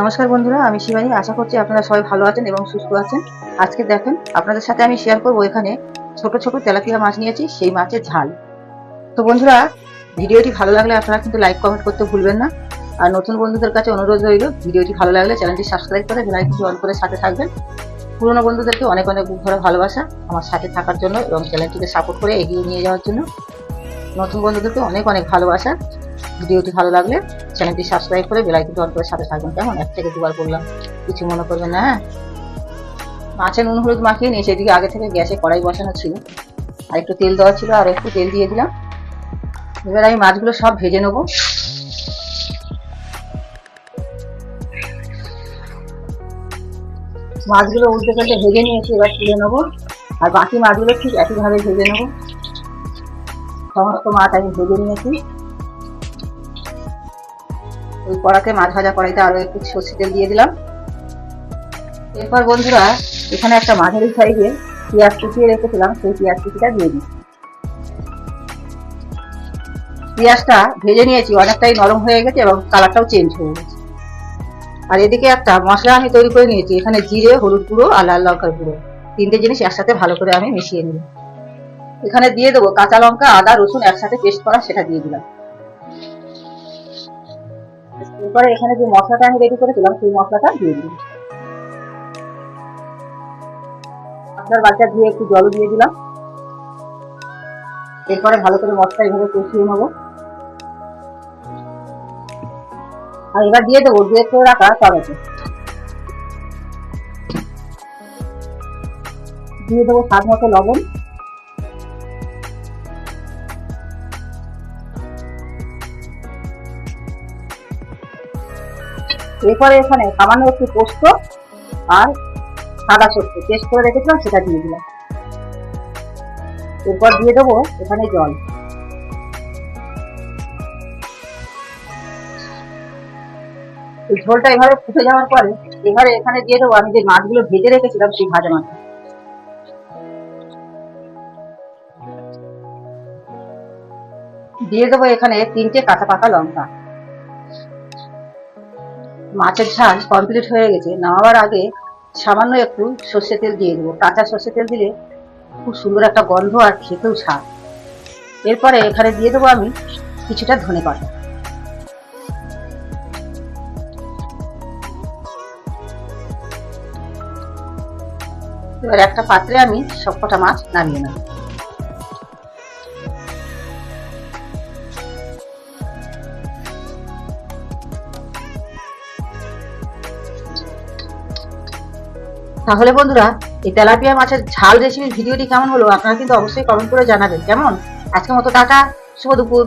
নমস্কার বন্ধুরা, আমি শিবানী। আশা করছি আপনারা সবাই ভালো আছেন এবং সুস্থ আছেন। আজকে দেখেন, আপনাদের সাথে আমি শেয়ার করব এখানে ছোট ছোট তেলাপিয়া মাছ নিয়েছি, সেই মাছের ঝাল। তো বন্ধুরা, ভিডিওটি ভালো লাগলে আপনারা কিন্তু লাইক কমেন্ট করতে ভুলবেন না। আর নতুন বন্ধুদের কাছে অনুরোধ রইল, ভিডিওটি ভালো লাগলে চ্যানেলটি সাবস্ক্রাইব করে বেলাইকনটি অন করে সাথে থাকবেন। পুরনো বন্ধুদেরকে অনেক অনেক ভরা ভালোবাসা আমার সাথে থাকার জন্য এবং চ্যানেলটিকে সাপোর্ট করে এগিয়ে নিয়ে যাওয়ার জন্য। নতুন বন্ধুদেরকে অনেক অনেক ভালোবাসা। ভিডিওটি ভালো লাগলে চ্যানেলটি সাবস্ক্রাইব করে বেলাইকনটি অন করে সাথে থাকবেন কেমন? এক থেকে দুবার করলাম কিছু মনে করবেন না হ্যাঁ? মাছে নুন, হলুদ মাখিয়ে নিয়ে এদিকে আগে থেকে গ্যাসে কড়াই বসানো ছিল। আর একটু তেল দেওয়া ছিল, আর একটু তেল দিয়ে দিলাম। এবার আমি মাছগুলো সব ভেজে নেব। মাছগুলো উল্টে পাল্টে ভেজে নিয়েছি, এবার তুলে নেব। আর বাকি মাছগুলো ঠিক একইভাবে ভেজে নেব। সমস্ত মাছ আমি ভেজে নিয়েছি। ওই কড়াতে মাছ ভাজা কড়াইতে আরও একটু সর্ষে তেল দিয়ে দিলাম। এরপর বন্ধুরা, এখানে একটা মাঝারি সাইজে পেঁয়াজ কুচিয়ে রেখেছিলাম, সেই পেঁয়াজ কুচিটা দিয়ে দিই। পেঁয়াজটা ভেজে নিয়েছি, অনেকটাই নরম হয়ে গেছে এবং কালারটাও চেঞ্জ হয়ে গেছে। আর এদিকে একটা মশলা আমি তৈরি করে নিয়েছি, এখানে জিরে, হলুদ গুঁড়ো আর লাল লঙ্কার গুঁড়ো। তিনটে জিনিস একসাথে ভালো করে আমি মিশিয়ে নিই এখানে দিয়ে দেবো কাঁচা লঙ্কা, আদা, রসুন একসাথে পেস্ট করা, সেটা দিয়ে দিলাম। এরপরে এখানে যে মশলাটা আমি রেডি করেছিলাম, সেই মশলাটা দিয়ে দিলাম আপনার বাচ্চা দিয়ে একটু জল দিয়ে দিলাম। এরপরে ভালো করে মশলা এভাবে কষিয়ে নেব। আর এবার দিয়ে দেবো, দিয়ে করে রাখা টমেটো। দিয়ে দেবো স্বাদ মতো লবণ। এরপরে এখানে সামান্য একটু পোস্ত আর সাদা সর্ষে। পেস্ট করে রেখেছিলাম, সেটা দিয়ে দিলাম। এরপর দিয়ে দেবো এখানে জল। এই ঝোলটা এভাবে ফুটে যাওয়ার পরে এবারে এখানে দিয়ে দেবো আমি যে মাছগুলো ভেজে রেখেছিলাম, সেই ভাজা মাছ। দিয়ে দেবো এখানে তিনটে কাঁচা পাকা লঙ্কা। মাছের ঝাল কমপ্লিট হয়ে গেছে। নামাবার আগে সামান্য একটু সর্ষে তেল দিয়ে দেবো। কাঁচা সর্ষে তেল দিলে খুব সুন্দর একটা গন্ধ আর খেতেও স্বাদ। এরপরে এখানে দিয়ে দেবো আমি কিছুটা ধনে পাতা। এবার একটা পাত্রে আমি সবকটা মাছ নামিয়ে নেব। তাহলে বন্ধুরা, এই তেলাপিয়া মাছের ঝাল রেসিপির ভিডিওটি কেমন হলো, আপনারা কিন্তু অবশ্যই কমেন্ট করে জানাবেন, কেমন? আজকের মতো টাটা, শুভ দুপুর।